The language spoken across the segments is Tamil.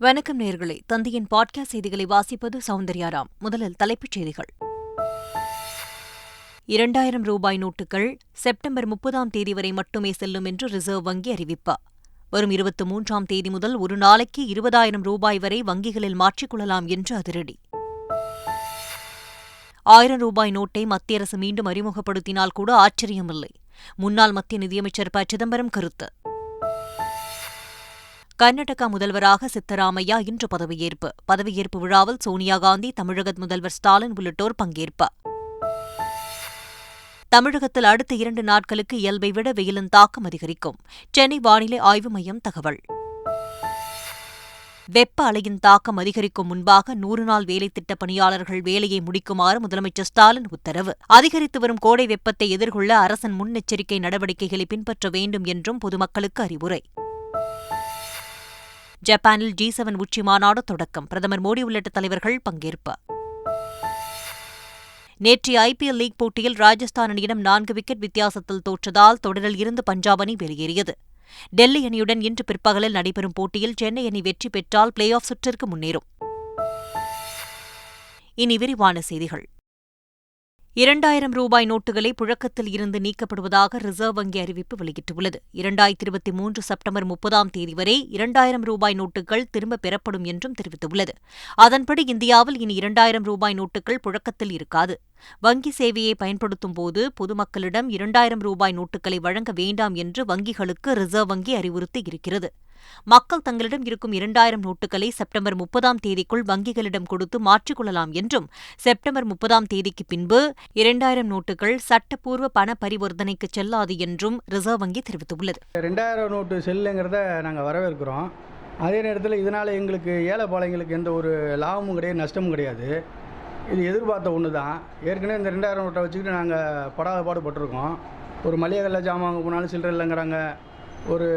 வணக்கம் நேர்களே. தந்தையின் பாட்காஸ்ட் செய்திகளை வாசிப்பது சௌந்தர்யாராம். முதலில் தலைப்புச் செய்திகள். இரண்டாயிரம் ரூபாய் நோட்டுகள் செப்டம்பர் முப்பதாம் தேதி வரை மட்டுமே செல்லும் என்று ரிசர்வ் வங்கி அறிவிப்பு. வரும் இருபத்தி மூன்றாம் தேதி முதல் ஒரு நாளைக்கு இருபதாயிரம் ரூபாய் வரை வங்கிகளில் மாற்றிக்கொள்ளலாம் என்று அதிரடி. ஆயிரம் ரூபாய் நோட்டை மத்திய அரசு மீண்டும் அறிமுகப்படுத்தினால் கூட ஆச்சரியமில்லை. முன்னாள் மத்திய நிதியமைச்சர் ப. சிதம்பரம் கருத்து. கர்நாடகா முதல்வராக சித்தராமையா இன்று பதவியேற்பு. பதவியேற்பு விழாவில் சோனியா காந்தி தமிழக முதல்வர் ஸ்டாலின் உள்ளிட்டோர் பங்கேற்பு. தமிழகத்தில் அடுத்த இரண்டு நாட்களுக்கு இயல்பை விட வெயிலின் தாக்கம் அதிகரிக்கும். சென்னை வானிலை ஆய்வு மையம் தகவல். வெப்ப அலையின் தாக்கம் அதிகரிக்கும் முன்பாக நூறு நாள் வேலை திட்ட பணியாளர்கள் வேலையை முடிக்குமாறு முதலமைச்சர் ஸ்டாலின் உத்தரவு. அதிகரித்து வரும் கோடை வெப்பத்தை எதிர்கொள்ள அரசின் முன்னெச்சரிக்கை நடவடிக்கைகளை பின்பற்ற வேண்டும் என்றும் பொதுமக்களுக்கு அறிவுரை. ஜப்பானில் ஜி செவன் உச்சி மாநாடு தொடக்கம். பிரதமர் மோடி உள்ளிட்ட தலைவர்கள் பங்கேற்பு. நேற்று ஐபிஎல் லீக் போட்டியில் ராஜஸ்தான் அணியிடம் நான்கு விக்கெட் வித்தியாசத்தில் தோற்றதால் தொடரில் இருந்து பஞ்சாப் அணி வெளியேறியது. டெல்லி அணியுடன் இன்று பிற்பகலில் நடைபெறும் போட்டியில் சென்னை அணி வெற்றி பெற்றால் பிளே ஆஃப் சுற்றிற்கு முன்னேறும். இனி விரிவான செய்திகள். இரண்டாயிரம் ரூபாய் நோட்டுகளை புழக்கத்தில் இருந்து நீக்கப்படுவதாக ரிசர்வ் வங்கி அறிவிப்பு வெளியிட்டுள்ளது. இரண்டாயிரத்தி இருபத்தி மூன்று செப்டம்பர் முப்பதாம் தேதி வரை இரண்டாயிரம் ரூபாய் நோட்டுகள் திரும்பப் பெறப்படும் என்றும் தெரிவித்துள்ளது. அதன்படி இந்தியாவில் இனி இரண்டாயிரம் ரூபாய் நோட்டுகள் புழக்கத்தில் இருக்காது. வங்கி சேவையை பயன்படுத்தும் போது பொதுமக்களிடம் இரண்டாயிரம் ரூபாய் நோட்டுகளை வழங்க வேண்டாம் என்று வங்கிகளுக்கு ரிசர்வ் வங்கி அறிவுறுத்தி இருக்கிறது. மக்கள் தங்களிடம் இருக்கும் இரண்டாயிரம் நோட்டுகளை செப்டம்பர் முப்பதாம் தேதிக்குள் வங்கிகளிடம் கொடுத்து மாற்றிக்கொள்ளலாம் என்றும் செப்டம்பர் முப்பதாம் தேதிக்கு பின்பு இரண்டாயிரம் நோட்டுகள் சட்டப்பூர்வ பண பரிவர்த்தனைக்கு செல்லாது என்றும் ரிசர்வ் வங்கி தெரிவித்துள்ளது. ரெண்டாயிரம் நோட்டு செல்லுங்கிறத நாங்கள் வரவேற்கிறோம். அதே நேரத்தில் இதனால் எங்களுக்கு ஏழை பாளையங்களுக்கு எந்த ஒரு லாபமும் கிடையாது நஷ்டமும் கிடையாது. இது எதிர்பார்த்த ஒன்று தான் ஏற்கனவே இந்த ரெண்டாயிரம் நோட்டை வச்சுக்கிட்டு நாங்கள் படாத பாடுபட்டிருக்கோம். ஒரு மளிகை கல்ல ஜாமான் வாங்க போனாலும் சில்லறை இல்லைங்கிறாங்க. ஒரு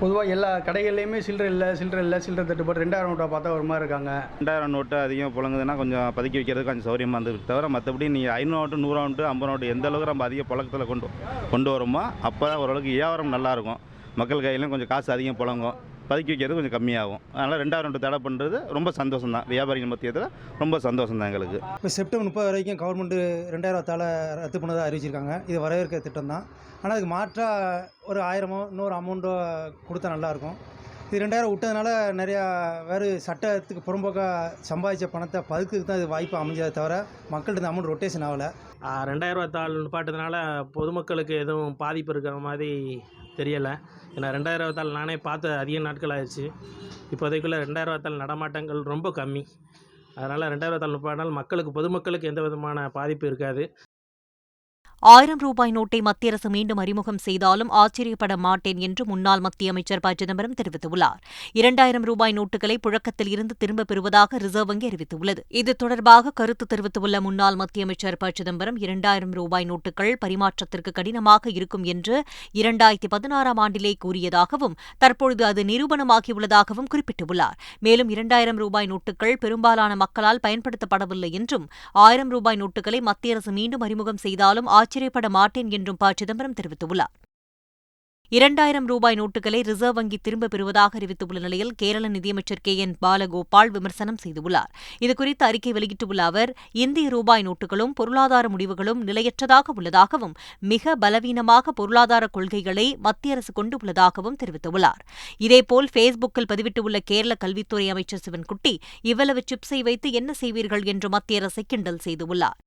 பொதுவாக எல்லா கடைகள்லையுமே சில்லறை இல்லை சில்லறை இல்லை சில்லறை தட்டுப்பாடு. ரெண்டாயிரம் நோட்டை பார்த்தா ஒரு மாதிரி இருக்காங்க. ரெண்டாயிரம் நோட்டு அதிகம் புழங்குதுன்னா கொஞ்சம் பதுக்கி வைக்கிறது கொஞ்சம் சௌரியமாக இருந்தது தவிர மற்றபடி நீங்கள் ஐநூறு நோட்டு நூறு நோட்டு ஐம்பது நோட்டு எந்த அளவுக்கு நம்ம அதிக புழக்கத்தில் கொண்டு கொண்டு வரோமோ அப்போ தான் ஓரளவுக்கு வியாபாரம் நல்லாயிருக்கும் மக்கள் கையிலும் கொஞ்சம் காசு அதிகம் புழங்கும். பதுக்கி வைக்கிறது கொஞ்சம் கம்மியாகும். அதனால் ரெண்டாயிரம் ரெண்டு தடை பண்ணுறது ரொம்ப சந்தோஷம் தான் வியாபாரிகள் மத்தியத்தில் ரொம்ப சந்தோஷம் தான் எங்களுக்கு. இப்போ செப்டம்பர் முப்பது வரைக்கும் கவர்மெண்ட்டு ரெண்டாயிரம் தலை ரத்து பண்ணதாக அறிவிச்சிருக்காங்க. இது வரவேற்கிற திட்டம் தான் ஆனால் அதுக்கு மாற்றாக ஒரு ஆயிரமோ இன்னொரு அமௌண்ட்டோ கொடுத்தா நல்லாயிருக்கும் இது ரெண்டாயிரம் விட்டதுனால நிறையா வேறு சட்டத்துக்கு புறம்போக்காக சம்பாதிச்ச பணத்தை பதுக்குக்கு தான் இது வாய்ப்பு அமைஞ்சதை தவிர மக்கள்கிட்ட அமௌண்ட் ரொட்டேஷன் ஆகலை. ரெண்டாயிரரூவா தாள் நிப்பாட்டதுனால பொதுமக்களுக்கு எதுவும் பாதிப்பு இருக்கிற மாதிரி தெரியலை. ஏன்னா ரெண்டாயிரரூவா தாள் நானே பார்த்து அதிக நாட்கள் ஆயிடுச்சு இப்போதைக்குள்ளே ரெண்டாயிரரூவா தாள் நடமாட்டங்கள் ரொம்ப கம்மி. அதனால் ரெண்டாயிரரூவா தாள் நிப்பாட்டினால் மக்களுக்கு பொதுமக்களுக்கு எந்த விதமான பாதிப்பு இருக்காது. ஆயிரம் ரூபாய் நோட்டை மத்திய அரசு மீண்டும் அறிமுகம் செய்தாலும் ஆச்சரியப்பட மாட்டேன் என்று முன்னாள் மத்திய அமைச்சர் ப. சிதம்பரம் தெரிவித்துள்ளார். இரண்டாயிரம் ரூபாய் நோட்டுகளை புழக்கத்தில் இருந்து திரும்பப் பெறுவதாக ரிசர்வ் வங்கி அறிவித்துள்ளது. இது தொடர்பாக கருத்து தெரிவித்துள்ள முன்னாள் மத்திய அமைச்சர் ப. சிதம்பரம் இரண்டாயிரம் ரூபாய் நோட்டுகள் பரிமாற்றத்திற்கு கடினமாக இருக்கும் என்று இரண்டாயிரத்தி பதினாறாம் ஆண்டிலே கூறியதாகவும் தற்பொழுது அது நிரூபணமாகியுள்ளதாகவும் குறிப்பிட்டுள்ளார். மேலும் இரண்டாயிரம் ரூபாய் நோட்டுகள் பெரும்பாலான மக்களால் பயன்படுத்தப்படவில்லை என்றும் ஆயிரம் ரூபாய் நோட்டுகளை மத்திய அரசு மீண்டும் அறிமுகம் செய்தாலும் ஆச்சரியப்பட மாட்டேன் என்றும் ப. சிதம்பரம் தெரிவித்துள்ளார். இரண்டாயிரம் ரூபாய் நோட்டுகளை ரிசர்வ் வங்கி திரும்பப் பெறுவதாக அறிவித்துள்ள நிலையில் கேரள நிதியமைச்சர் கே. என். பாலகோபால் விமர்சனம் செய்துள்ளார். இதுகுறித்து அறிக்கை வெளியிட்டுள்ள அவர் இந்திய ரூபாய் நோட்டுகளும் பொருளாதார முடிவுகளும் நிலையற்றதாக உள்ளதாகவும் மிக பலவீனமாக பொருளாதார கொள்கைகளை மத்திய அரசு கொண்டுள்ளதாகவும் தெரிவித்துள்ளார். இதேபோல் ஃபேஸ்புக்கில் பதிவிட்டுள்ள கேரள கல்வித்துறை அமைச்சர் சிவன்குட்டி இவ்வளவு சிப்ஸை வைத்து என்ன செய்வீர்கள் என்று மத்திய அரசை கிண்டல் செய்துள்ளார்.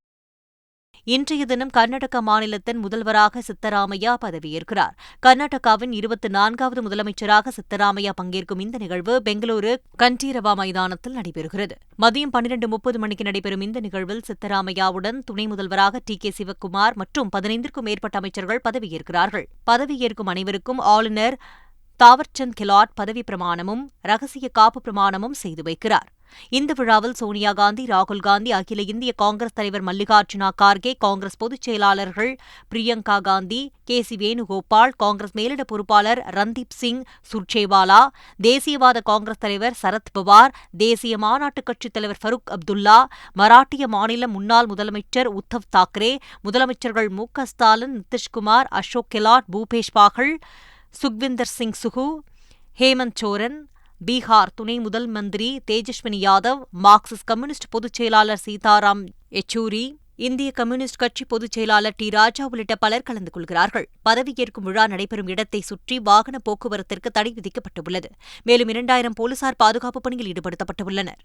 இன்றைய தினம் கர்நாடக மாநிலத்தின் முதல்வராக சித்தராமையா பதவியேற்கிறார். கர்நாடகாவின் இருபத்தி நான்காவது முதலமைச்சராக சித்தராமையா பங்கேற்கும் இந்த நிகழ்வு பெங்களூரு கண்டீரவா மைதானத்தில் நடைபெறுகிறது. மதியம் பன்னிரண்டு முப்பது மணிக்கு நடைபெறும் இந்த நிகழ்வில் சித்தராமையாவுடன் துணை முதல்வராக டி கே சிவக்குமார் மற்றும் பதினைந்திற்கும் மேற்பட்ட அமைச்சர்கள் பதவியேற்கிறார்கள். பதவியேற்கும் அனைவருக்கும் ஆளுநர் தாவர்சந்த் கெலாட் பதவி பிரமாணமும் ரகசிய காப்பு பிரமாணமும் செய்து வைக்கிறார். இந்த விழாவில் சோனியா காந்தி ராகுல் காந்தி அகில இந்திய காங்கிரஸ் தலைவர் மல்லிகார்ஜுனா கார்கே காங்கிரஸ் பொதுச் செயலாளர்கள் பிரியங்கா காந்தி கே சி வேணுகோபால் காங்கிரஸ் மேலிட பொறுப்பாளர் ரந்தீப் சிங் சுர்ஜேவாலா தேசியவாத காங்கிரஸ் தலைவர் சரத் பவார் தேசிய மாநாட்டுக் கட்சித் தலைவர் ஃபருக் அப்துல்லா மராட்டிய மாநில முன்னாள் முதலமைச்சர் உத்தவ் தாக்கரே முதலமைச்சர்கள் மு க ஸ்டாலின் நிதிஷ்குமார் அசோக் கெலாட் பூபேஷ் பாகல் சுக்விந்தர் சிங் சுகு ஹேமந்த் சோரன் பீகார் துணை முதல் மந்திரி தேஜஸ்வினி யாதவ் மார்க்சிஸ்ட் கம்யூனிஸ்ட் பொதுச் செயலாளர் சீதாராம் யெச்சூரி இந்திய கம்யூனிஸ்ட் கட்சி பொதுச் செயலாளர் டி. ராஜா உள்ளிட்ட பலர் கலந்து கொள்கிறார்கள். பதவியேற்கும் விழா நடைபெறும் இடத்தை சுற்றி வாகன போக்குவரத்திற்கு தடை விதிக்கப்பட்டுள்ளது. மேலும் இரண்டாயிரம் போலீசார் பாதுகாப்பு பணியில் ஈடுபடுத்தப்பட்டுள்ளனர்.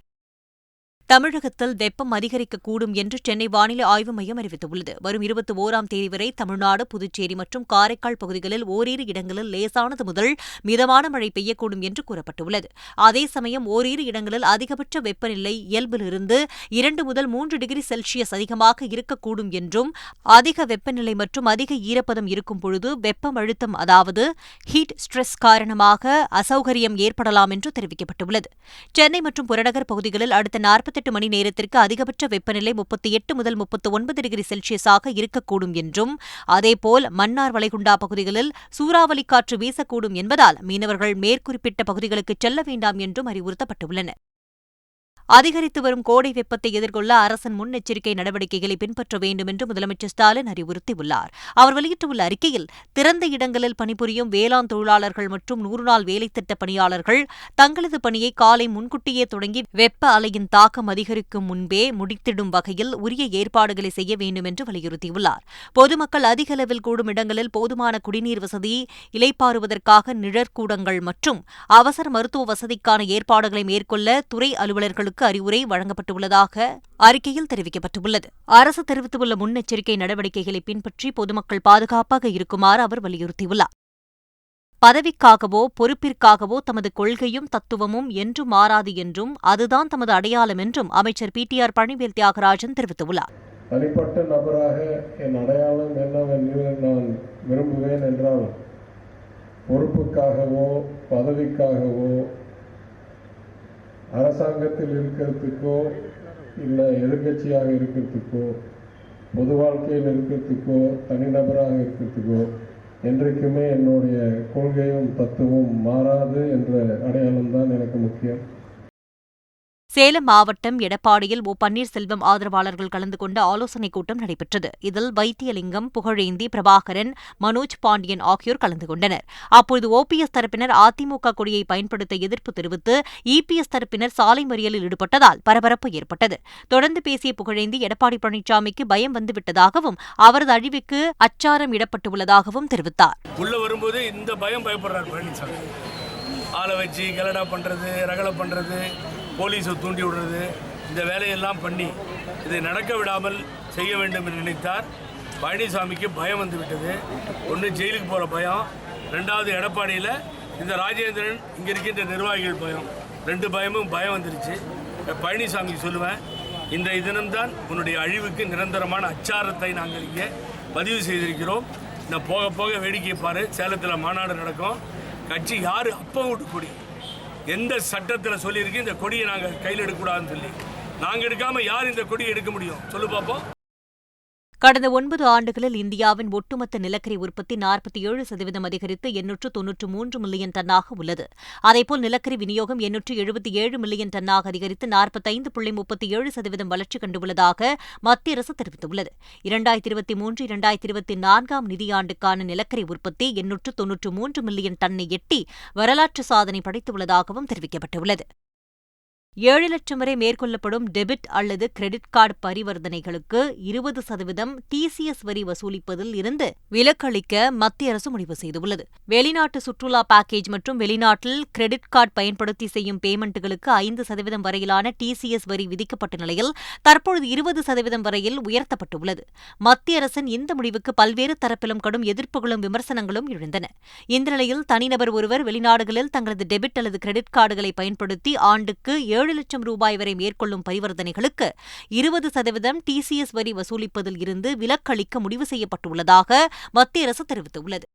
தமிழகத்தில் வெப்பம் அதிகரிக்கக்கூடும் என்று சென்னை வானிலை ஆய்வு மையம் அறிவித்துள்ளது. வரும் இருபத்தி ஓராம் தேதி வரை தமிழ்நாடு புதுச்சேரி மற்றும் காரைக்கால் பகுதிகளில் ஓரிரு இடங்களில் லேசானது முதல் மிதமான மழை பெய்யக்கூடும் என்று கூறப்பட்டுள்ளது. அதே சமயம் ஓரிரு இடங்களில் அதிகபட்ச வெப்பநிலை இயல்பிலிருந்து இரண்டு முதல் மூன்று டிகிரி செல்சியஸ் அதிகமாக இருக்கக்கூடும் என்றும் அதிக வெப்பநிலை மற்றும் அதிக ஈரப்பதம் இருக்கும் பொழுது வெப்பம் அழுத்தம் அதாவது ஹீட் ஸ்ட்ரெஸ் காரணமாக அசௌகரியம் ஏற்படலாம் என்று தெரிவிக்கப்பட்டுள்ளது. சென்னை மற்றும் புறநகர் பகுதிகளில் அடுத்த நாற்பத்தி நாற்பத்தெட்டு மணி நேரத்திற்கு அதிகபட்ச வெப்பநிலை முப்பத்தி எட்டு முதல் முப்பத்து ஒன்பது டிகிரி செல்சியஸாக இருக்கக்கூடும் என்றும் அதேபோல் மன்னார் வளைகுண்டா பகுதிகளில் சூறாவளி காற்று வீசக்கூடும் என்பதால் மீனவர்கள் மேற்குறிப்பிட்ட பகுதிகளுக்கு செல்ல வேண்டாம் என்றும் அறிவுறுத்தப்பட்டுள்ளனர். அதிகரித்து வரும் கோடை வெப்பத்தை எதிர்கொள்ள அரசின் முன்னெச்சரிக்கை நடவடிக்கைகளை பின்பற்ற வேண்டும் என்று முதலமைச்சர் ஸ்டாலின் அறிவுறுத்தியுள்ளார். அவர் வெளியிட்டுள்ள அறிக்கையில் திறந்த இடங்களில் பணிபுரியும் வேளாண் தொழிலாளர்கள் மற்றும் நூறு நாள் வேலைத்திட்ட பணியாளர்கள் தங்களது பணியை காலை முன்கூட்டியே தொடங்கி வெப்ப அலையின் தாக்கம் அதிகரிக்கும் முன்பே முடித்திடும் வகையில் உரிய ஏற்பாடுகளை செய்ய வேண்டும் என்று வலியுறுத்தியுள்ளார். பொதுமக்கள் அதிக அளவில் கூடும் இடங்களில் போதுமான குடிநீர் வசதி இலைப்பாறுவதற்காக நிழற்கூடங்கள் மற்றும் அவசர மருத்துவ வசதிக்கான ஏற்பாடுகளை மேற்கொள்ள துறை அலுவலர்களுக்கு அறிவுரை வழங்கப்பட்டுள்ளதாக அறிக்கையில் தெரிவிக்கப்பட்டுள்ளது. அரசு தெரிவித்துள்ள முன்னெச்சரிக்கை நடவடிக்கைகளை பின்பற்றி பொதுமக்கள் பாதுகாப்பாக இருக்குமாறு அவர் வலியுறுத்தியுள்ளார். பதவிக்காகவோ பொறுப்பிற்காகவோ தமது கொள்கையும் தத்துவமும் என்றும் மாறாது என்றும் அதுதான் தமது அடையாளம் என்றும் அமைச்சர் P. T. R. Palanivel Thiagarajan தெரிவித்துள்ளார். தனிப்பட்ட நபராக என் அடையாளம் என்னவென்று நான் விரும்புவேன் என்றால் பொறுப்புக்காகவோ பதவிக்காகவோ அரசாங்கத்தில் இருக்கிறதுக்கோ இல்லை எதிர்க்கட்சியாக இருக்கிறதுக்கோ பொது வாழ்க்கையில் இருக்கிறதுக்கோ தனிநபராக இருக்கிறதுக்கோ என்றைக்குமே என்னுடைய கொள்கையும் தத்துவம் மாறாது என்ற அடையாளம்தான் எனக்கு முக்கியம். சேலம் மாவட்டம் எடப்பாடியில் ஓ பன்னீர்செல்வம் ஆதரவாளர்கள் கலந்து கொண்ட ஆலோசனைக் கூட்டம் நடைபெற்றது. இதில் வைத்தியலிங்கம் புகழேந்தி பிரபாகரன் மனோஜ் பாண்டியன் ஆகியோர் கலந்து கொண்டனர். அப்போது ஓபிஎஸ் தரப்பினர் அதிமுக கொடியை பயன்படுத்த எதிர்ப்பு தெரிவித்து இபிஎஸ் தரப்பினர் சாலை மறியலில் ஈடுபட்டதால் பரபரப்பு ஏற்பட்டது. தொடர்ந்து பேசிய புகழேந்தி எடப்பாடி பழனிசாமிக்கு பயம் வந்துவிட்டதாகவும் அவரது அழிவுக்கு அச்சாரம் இடப்பட்டுள்ளதாகவும் தெரிவித்தார். உள்ளே வரும்போது இந்த பயம் பயப்படுறார் பழனிசாமி ஆளை வச்சு கலடா பண்றது ரகலை பண்றது போலீஸை தூண்டி விடுறது இந்த வேலையெல்லாம் பண்ணி இதை நடக்க விடாமல் செய்ய வேண்டும் என்று நினைத்தார். பழனிசாமிக்கு பயம் வந்துவிட்டது ஒன்று ஜெயிலுக்கு போகிற பயம் ரெண்டாவது எடப்பாடியில் இந்த ராஜேந்திரன் இங்கே இருக்கின்ற நிர்வாகிகள் பயம். ரெண்டு பயமும் பயம் வந்துருச்சு. பழனிசாமிக்கு சொல்லுவேன் இந்த தினம்தான் உன்னுடைய அழிவுக்கு நிரந்தரமான அச்சாரத்தை நாங்கள் இங்கே பதிவு செய்திருக்கிறோம். நான் போக போக வேடிக்கை பாரு. சேலத்தில் மாநாடு நடக்கும். கட்சி யார் அப்போ விட்டு எந்த சட்டத்தில் சொல்லியிருக்கு இந்த கொடியை நாங்கள் கையில் எடுக்கக்கூடாதுன்னு சொல்லி. நாங்கள் எடுக்காமல் யார் இந்த கொடியை எடுக்க முடியும்? சொல்லு பார்ப்போம் கடந்த ஒன்பது ஆண்டுகளில் இந்தியாவின் ஒட்டுமொத்த நிலக்கரி உற்பத்தி நாற்பத்தி ஏழு சதவீதம் அதிகரித்து எண்ணூற்று தொன்னூற்று மூன்று மில்லியன் டன்னாக உள்ளது. அதேபோல் நிலக்கரி விநியோகம் எண்ணூற்று எழுபத்தி ஏழு மில்லியன் டன்னாக அதிகரித்து நாற்பத்தைந்து புள்ளி முப்பத்தி ஏழு சதவீதம் வளர்ச்சி கண்டுள்ளதாக மத்திய அரசு தெரிவித்துள்ளது. இரண்டாயிரத்தி இருபத்தி மூன்று இரண்டாயிரத்தி இருபத்தி நான்காம் நிதியாண்டுக்கான நிலக்கரி உற்பத்தி எண்ணூற்று தொன்னூற்று மூன்று மில்லியன் டன்னை எட்டி வரலாற்று சாதனை படைத்துள்ளதாகவும் தெரிவிக்கப்பட்டுள்ளது. ஏழு லட்சம் வரை மேற்கொள்ளப்படும் டெபிட் அல்லது கிரெடிட் கார்டு பரிவர்த்தனைகளுக்கு இருபது சதவீதம் டிசிஎஸ் வரி வசூலிப்பதில் இருந்து விலக்களிக்க மத்திய அரசு முடிவு செய்துள்ளது. வெளிநாட்டு சுற்றுலா பேக்கேஜ் மற்றும் வெளிநாட்டில் கிரெடிட் கார்டு பயன்படுத்தி செய்யும் பேமெண்ட்டுகளுக்கு ஐந்து சதவீதம் வரையிலான டிசிஎஸ் வரி விதிக்கப்பட்ட நிலையில் தற்பொழுது இருபது சதவீதம் வரையில் உயர்த்தப்பட்டுள்ளது. மத்திய அரசின் இந்த முடிவுக்கு பல்வேறு தரப்பிலும் கடும் எதிர்ப்புகளும் விமர்சனங்களும் எழுந்தன. இந்த நிலையில் தனிநபர் ஒருவர் வெளிநாடுகளில் தங்களது டெபிட் அல்லது கிரெடிட் கார்டுகளை பயன்படுத்தி ஆண்டுக்கு ஏழு லட்சம் ரூபாய் வரை மேற்கொள்ளும் பரிவர்த்தனைகளுக்கு இருபது சதவீதம் டிசிஎஸ் வரி வசூலிப்பதில் இருந்து விலக்களிக்க முடிவு செய்யப்பட்டுள்ளதாக மத்திய அரசு தெரிவித்துள்ளது.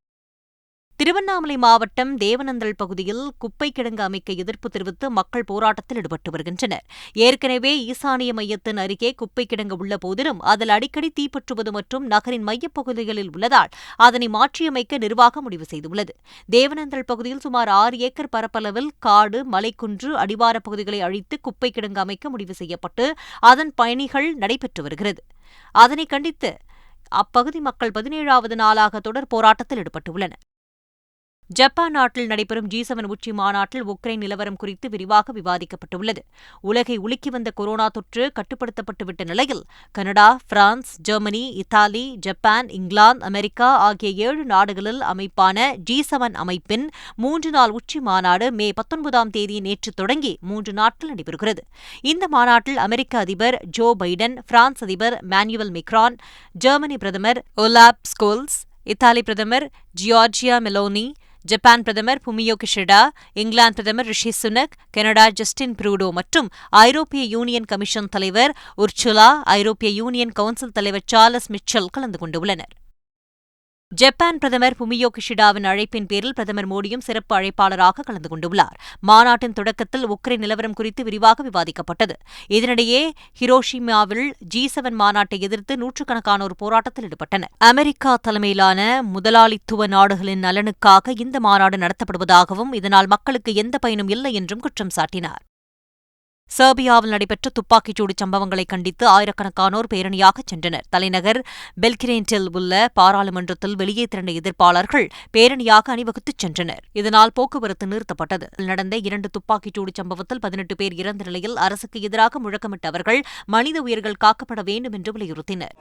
திருவண்ணாமலை மாவட்டம் தேவனந்தல் பகுதியில் குப்பை கிடங்கு அமைக்க எதிர்ப்பு தெரிவித்து மக்கள் போராட்டத்தில் ஈடுபட்டு வருகின்றனர். ஏற்கனவே ஈசானிய மையத்தின் அருகே குப்பை கிடங்கு உள்ள போதிலும் அதில் அடிக்கடி தீப்பற்றுவது மற்றும் நகரின் மையப்பகுதிகளில் உள்ளதால் அதனை மாற்றியமைக்க நிர்வாகம் முடிவு செய்துள்ளது. தேவனந்தல் பகுதியில் சுமார் ஆறு ஏக்கர் பரப்பளவில் காடு மலைக்குன்று அடிவார பகுதிகளை அழித்து குப்பை கிடங்கு அமைக்க முடிவு செய்யப்பட்டு அதன் பயணிகள் நடைபெற்று வருகிறது. அதனை கண்டித்து அப்பகுதி மக்கள் பதினேழாவது நாளாக தொடர் போராட்டத்தில் ஈடுபட்டுள்ளனர். ஜப்பான் நாட்டில் நடைபெறும் ஜி செவன் உச்சி மாநாட்டில் உக்ரைன் நிலவரம் குறித்து விரிவாக விவாதிக்கப்பட்டுள்ளது. உலகை உலுக்கி வந்த கொரோனா தொற்று கட்டுப்படுத்தப்பட்டுவிட்ட நிலையில் Canada France Germany Italy Japan England America ஆகிய ஏழு நாடுகளில் அமைப்பான ஜி செவன் அமைப்பின் மூன்று நாள் உச்சி மாநாடு மே பத்தொன்பதாம் தேதி நேற்று தொடங்கி மூன்று நாட்கள் நடைபெறுகிறது. இந்த மாநாட்டில் அமெரிக்க அதிபர் ஜோ பைடன் பிரான்ஸ் அதிபர் மேனுவல் மெக்ரான் ஜெர்மனி பிரதமர் ஒலாப் ஸ்கோல்ஸ் இத்தாலி பிரதமர் ஜியார்ஜியா மெலோனி ஜப்பான் பிரதமர் புமியோ கிஷிடா இங்கிலாந்து பிரதமர் Rishi Sunak Canada Justin Trudeau மற்றும் ஐரோப்பிய யூனியன் கமிஷன் தலைவர் உர்சுலா ஐரோப்பிய யூனியன் கவுன்சில் தலைவர் சார்லஸ் மிச்சல் கலந்து கொண்டுள்ளனர் ஜப்பான் பிரதமர் புமியோ கிஷிடாவின் அழைப்பின் பேரில் பிரதமர் மோடியும் சிறப்பு அழைப்பாளராக கலந்து கொண்டுள்ளார். மாநாட்டின் தொடக்கத்தில் உக்ரைன் நிலவரம் குறித்து விரிவாக விவாதிக்கப்பட்டது. இதனிடையே ஹிரோஷிமாவில் ஜி செவன் மாநாட்டை எதிர்த்து நூற்றுக்கணக்கானோர் போராட்டத்தில் ஈடுபட்டனர். அமெரிக்கா தலைமையிலான முதலாளித்துவ நாடுகளின் நலனுக்காக இந்த மாநாடு நடத்தப்படுவதாகவும் இதனால் மக்களுக்கு எந்த பயனும் இல்லை என்றும் குற்றம் சாட்டினார். சர்பியாவில் நடைபெற்ற துப்பாக்கிச்சூடு சம்பவங்களை கண்டித்து ஆயிரக்கணக்கானோர் பேரணியாகச் சென்றனர். தலைநகர் பெல்கிரேண்டில் உள்ள பாராளுமன்றத்தில் வெளியே திரண்ட எதிர்ப்பாளர்கள் பேரணியாக அணிவகுத்துச் சென்றனர். இதனால் போக்குவரத்து நிறுத்தப்பட்டது. நடந்த இரண்டு துப்பாக்கிச்சூடு சம்பவத்தில் பதினெட்டு பேர் இறந்த நிலையில் அரசுக்கு எதிராக முழக்கமிட்ட அவர்கள் மனித உயிர்கள் காக்கப்பட வேண்டும் என்று வலியுறுத்தினர்.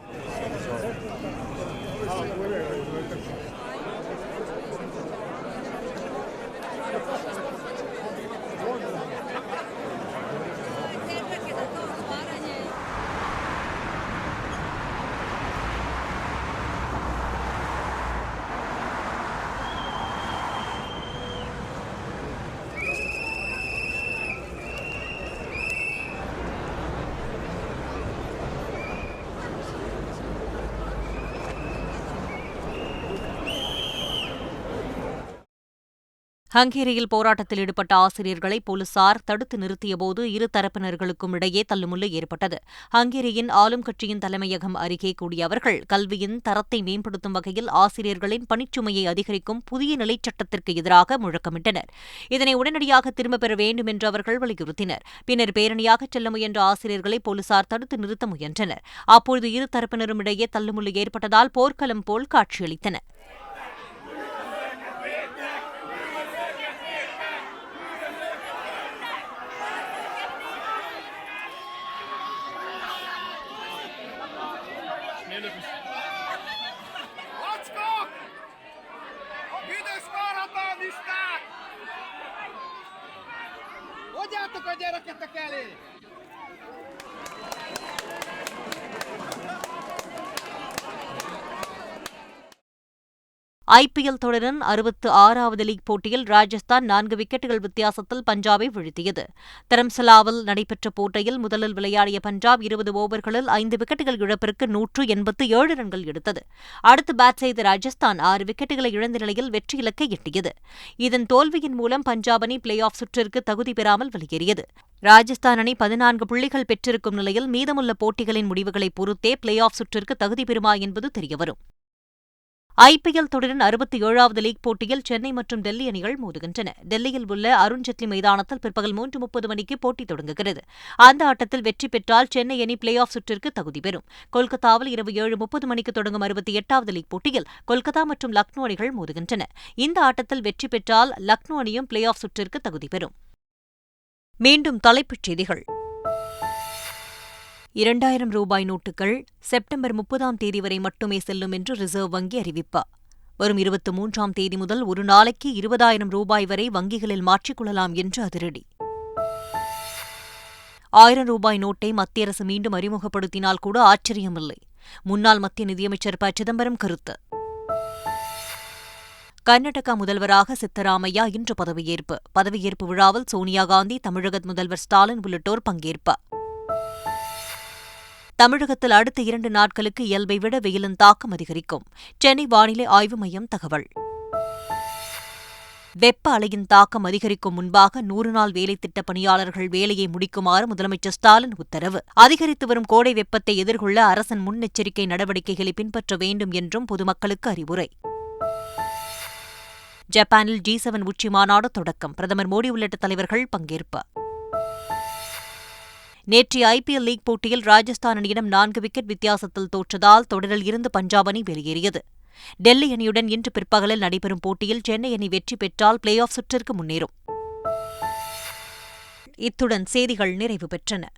ஹங்கேரியில் போராட்டத்தில் ஈடுபட்ட ஆசிரியர்களை போலீசார் தடுத்து நிறுத்தியபோது இரு தரப்பினர்களுக்கும் இடையே தள்ளுமுள்ளு ஏற்பட்டது. ஹங்கேரியின் ஆளும் கட்சியின் தலைமையகம் அருகே கூடிய அவர்கள் கல்வியின் தரத்தை மேம்படுத்தும் வகையில் ஆசிரியர்களின் பணிச்சுமையை அதிகரிக்கும் புதிய நிலைச்சட்டத்திற்கு எதிராக முழக்கமிட்டனர். இதனை உடனடியாக திரும்பப் பெற வேண்டும் என்று அவர்கள் வலியுறுத்தினர். பின்னர் பேரணியாக செல்ல முயன்ற ஆசிரியர்களை போலீசார் தடுத்து நிறுத்த முயன்றனர். அப்பொழுது இரு தரப்பினரும் இடையே தள்ளுமுள்ளு ஏற்பட்டதால் போர்க்களம் போல் காட்சியளித்தன Láttuk a gyereketeket elé! IPL தொடரின் அறுபத்து ஆறாவது லீக் போட்டியில் ராஜஸ்தான் நான்கு விக்கெட்டுகள் வித்தியாசத்தில் பஞ்சாபை வீழ்த்தியது. தரம்சலாவில் நடைபெற்ற போட்டியில் முதலில் விளையாடிய பஞ்சாப் இருபது ஓவர்களில் ஐந்து விக்கெட்டுகள் இழப்பிற்கு நூற்று எண்பத்து ஏழு ரன்கள் எடுத்தது. அடுத்து பேட் செய்த ராஜஸ்தான் ஆறு விக்கெட்டுகளை இழந்த நிலையில் வெற்றி இலக்கை எட்டியது. இதன் தோல்வியின் மூலம் பஞ்சாப் அணி பிளே ஆஃப் சுற்றிற்கு தகுதி பெறாமல் வெளியேறியது. ராஜஸ்தான் அணி பதினான்கு புள்ளிகள் பெற்றிருக்கும் நிலையில் மீதமுள்ள போட்டிகளின் முடிவுகளை பொறுத்தே பிளே ஆஃப் சுற்றிற்கு தகுதி பெறுமா என்பது தெரியவரும். ஐபிஎல் தொடரின் அறுபத்தி ஏழாவது லீக் போட்டியில் சென்னை மற்றும் டெல்லி அணிகள் மோதுகின்றன. டெல்லியில் உள்ள அருண்ஜெட்லி மைதானத்தில் பிற்பகல் மூன்று முப்பது மணிக்கு போட்டி தொடங்குகிறது. அந்த ஆட்டத்தில் வெற்றி பெற்றால் சென்னை அணி பிளே ஆஃப் சுற்றிற்கு தகுதி பெறும். கொல்கத்தாவில் இரவு ஏழு முப்பது மணிக்கு தொடங்கும் அறுபத்தி எட்டாவது லீக் போட்டியில் கொல்கத்தா மற்றும் லக்னோ அணிகள் மோதுகின்றன. இந்த ஆட்டத்தில் வெற்றி பெற்றால் லக்னோ அணியும் பிளே ஆஃப் சுற்றிற்கு தகுதி பெறும். மீண்டும் தலைப்புச் செய்திகள். இரண்டாயிரம் ரூபாய் நோட்டுகள் செப்டம்பர் முப்பதாம் தேதி வரை மட்டுமே செல்லும் என்று ரிசர்வ் வங்கி அறிவிப்பு. வரும் இருபத்தி மூன்றாம் தேதி முதல் ஒரு நாளைக்கு இருபதாயிரம் ரூபாய் வரை வங்கிகளில் மாற்றிக்கொள்ளலாம் என்று அதிரடி. ஆயிரம் ரூபாய் நோட்டை மத்திய அரசு மீண்டும் அறிமுகப்படுத்தினால் கூட ஆச்சரியமில்லை. முன்னாள் மத்திய நிதியமைச்சர் ப. சிதம்பரம் கருத்து. கர்நாடகா முதல்வராக சித்தராமையா இன்று பதவியேற்பு. பதவியேற்பு விழாவில் சோனியா காந்தி தமிழக முதல்வர் ஸ்டாலின் உள்ளிட்டோர் பங்கேற்பார் தமிழகத்தில் அடுத்த இரண்டு நாட்களுக்கு இயல்பை விட வெயிலின் தாக்கம் அதிகரிக்கும். சென்னை வானிலை ஆய்வு மையம் தகவல். வெப்ப அலையின் தாக்கம் அதிகரிக்கும் முன்பாக நூறு நாள் வேலை திட்ட பணியாளர்கள் வேலையை முடிக்குமாறு முதலமைச்சர் ஸ்டாலின் உத்தரவு. அதிகரித்து வரும் கோடை வெப்பத்தை எதிர்கொள்ள அரசின் முன்னெச்சரிக்கை நடவடிக்கைகளை பின்பற்ற வேண்டும் என்றும் பொதுமக்களுக்கு அறிவுரை. ஜப்பானில் ஜி செவன் உச்சி மாநாடு தொடக்கம். பிரதமர் மோடி உள்ளிட்ட தலைவர்கள் பங்கேற்பு. நேற்று ஐபிஎல் லீக் போட்டியில் ராஜஸ்தான் அணியிடம் நான்கு விக்கெட் வித்தியாசத்தில் தோற்றதால் தொடரில் இருந்து பஞ்சாப் அணி வெளியேறியது. டெல்லி அணியுடன் இன்று பிற்பகலில் நடைபெறும் போட்டியில் சென்னை அணி வெற்றி பெற்றால் பிளே ஆஃப் சுற்றிற்கு முன்னேறும். இத்துடன் செய்திகள் நிறைவு பெற்றன.